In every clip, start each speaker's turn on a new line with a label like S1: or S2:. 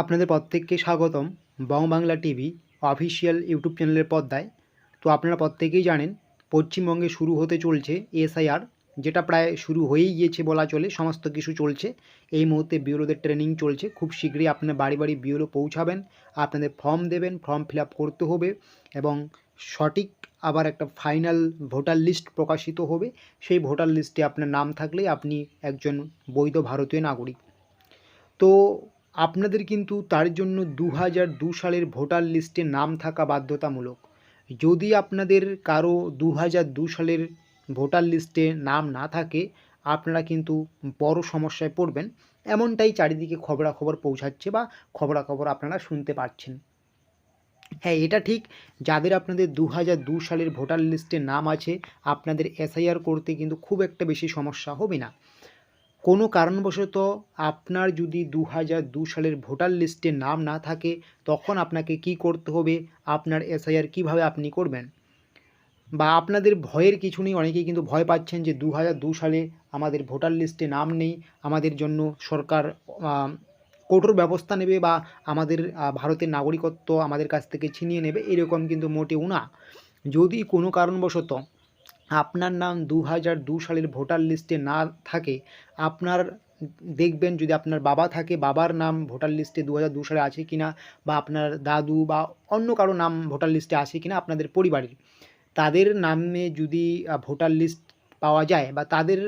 S1: আপনাদের প্রত্যেককে স্বাগতম Bong Bangla TV official YouTube চ্যানেলের পর্দায়। তো আপনারা প্রত্যেকেই জানেন, পশ্চিমবঙ্গে শুরু হতে চলছে এসআইআর, যেটা প্রায় শুরু হয়েই গিয়েছে বলা চলে, সমস্ত কিছু চলছে। এই মুহূর্তে বিওলোদের ট্রেনিং চলছে, খুব শীঘ্রই আপনার বাড়ি বাড়ি বিওলো পৌঁছাবেন, আপনাদের ফর্ম দেবেন, ফর্ম ফিল করতে হবে এবং সঠিক আবার একটা ফাইনাল ভোটার লিস্ট প্রকাশিত হবে। সেই ভোটার লিস্টে আপনার নাম থাকলে আপনি একজন বৈধ ভারতীয় নাগরিক। তো আপনাদের কিন্তু তার জন্য দু সালের ভোটার লিস্টে নাম থাকা বাধ্যতামূলক। যদি আপনাদের কারও দু সালের ভোটার লিস্টে নাম না থাকে, আপনারা কিন্তু বড় সমস্যায় পড়বেন। এমনটাই চারিদিকে খবরাখবর পৌঁছাচ্ছে বা খবরাখবর আপনারা শুনতে পাচ্ছেন। হ্যাঁ এটা ঠিক, যাদের আপনাদের দু সালের ভোটার লিস্টে নাম আছে, আপনাদের এসআইআর করতে কিন্তু খুব একটা বেশি সমস্যা হবে না। কোনো কারণবশত আপনার যদি দু হাজার দু সালের ভোটার লিস্টে নাম না থাকে, তখন আপনাকে কি করতে হবে? আপনার এসআইআর কীভাবে আপনি করবেন? বা আপনাদের ভয়ের কিছু নেই, অনেকেই কিন্তু ভয় পাচ্ছেন যে দু হাজার দু সালে আমাদের ভোটার লিস্টে নাম নেই, আমাদের জন্য সরকার কঠোর ব্যবস্থা নেবে বা আমাদের ভারতের নাগরিকত্ব আমাদের কাছ থেকে ছিনিয়ে নেবে, এরকম কিন্তু মোটেও না। যদি কোনো কারণবশত আপনার নাম দু হাজার দু সালের ভোটার লিস্টে না থাকে, আপনার দেখবেন যদি আপনার বাবা থাকে, বাবার নাম ভোটার লিস্টে দু হাজার দু সালে আছে কি না বা আপনার দাদু বা অন্য কারও নাম ভোটার লিস্টে আছে কি না আপনাদের পরিবারের। তাদের নামে যদি ভোটার লিস্ট পাওয়া যায় বা তাদের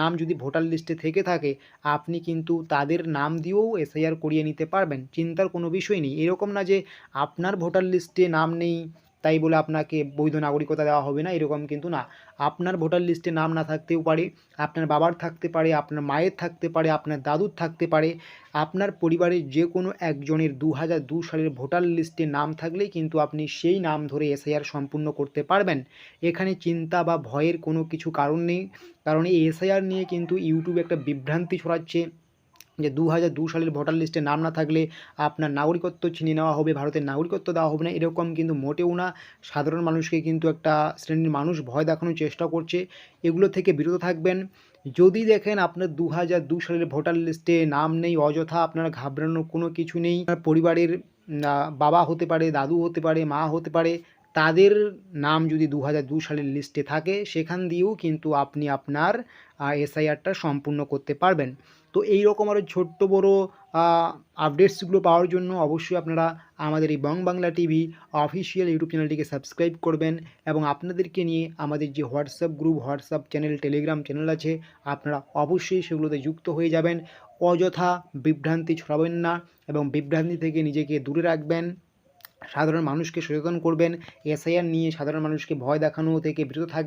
S1: নাম যদি ভোটার লিস্টে থেকে থাকে, আপনি কিন্তু তাদের নাম দিয়েও এসআইআর করিয়ে নিতে পারবেন, চিন্তার কোনো বিষয় নেই। এরকম না যে আপনার ভোটার লিস্টে নাম নেই তাই বলে আপনাকে বৈধ নাগরিকতা দেওয়া হবে না, এরকম কিন্তু না। আপনার ভোটার লিস্টে নাম না থাকতেও পারে, আপনার বাবার থাকতে পারে, আপনার মায়ের থাকতে পারে, আপনার দাদুর থাকতে পারে, আপনার পরিবারের যে কোনো একজনের দু সালের ভোটার লিস্টে নাম থাকলেই কিন্তু আপনি সেই নাম ধরে এসআইআর সম্পূর্ণ করতে পারবেন। এখানে চিন্তা বা ভয়ের কোনো কিছু কারণ নেই, কারণ এই এসআইআর নিয়ে কিন্তু ইউটিউবে একটা বিভ্রান্তি ছড়াচ্ছে। যে দু হাজার দু সালের ভোটার লিস্টে নাম না থাকলে আপনার নাগরিকত্ব ছিনিয়ে নেওয়া হবে, ভারতের নাগরিকত্ব দেওয়া হবে না, এরকম কিন্তু মোটেও না। সাধারণ মানুষকে কিন্তু একটা শ্রেণির মানুষ ভয় দেখানোর চেষ্টা করছে। এগুলো থেকে বিরত থাকবেন। যদি দেখেন আপনার দু হাজার দু সালের ভোটার লিস্টে নাম নেই, অযথা আপনার ঘাবড়ানোর কোনো কিছু নেই পরিবারের বাবা হতে পারে, দাদু হতে পারে, মা হতে পারে তাদের নাম যদি দু দু সালের লিস্টে থাকে, সেখান দিয়েও কিন্তু আপনি আপনার এসআইআরটা সম্পূর্ণ করতে পারবেন। তো এই রকম আরও ছোট্ট বড়ো আপডেটসগুলো পাওয়ার জন্য অবশ্যই আপনারা আমাদের এই Bong Bangla TV official YouTube চ্যানেলটিকে সাবস্ক্রাইব করবেন এবং আপনাদেরকে নিয়ে আমাদের যে WhatsApp group WhatsApp channel Telegram channel আছে, আপনারা অবশ্যই সেগুলোতে যুক্ত হয়ে যাবেন। অযথা বিভ্রান্তি ছড়াবেন না এবং বিভ্রান্তি থেকে নিজেকে দূরে রাখবেন। সাধারণ মানুষকে সচেতন করবেন এসআইআর নিয়ে সাধারণ মানুষকে ভয় দেখানো থেকে বিরত থাকবেন।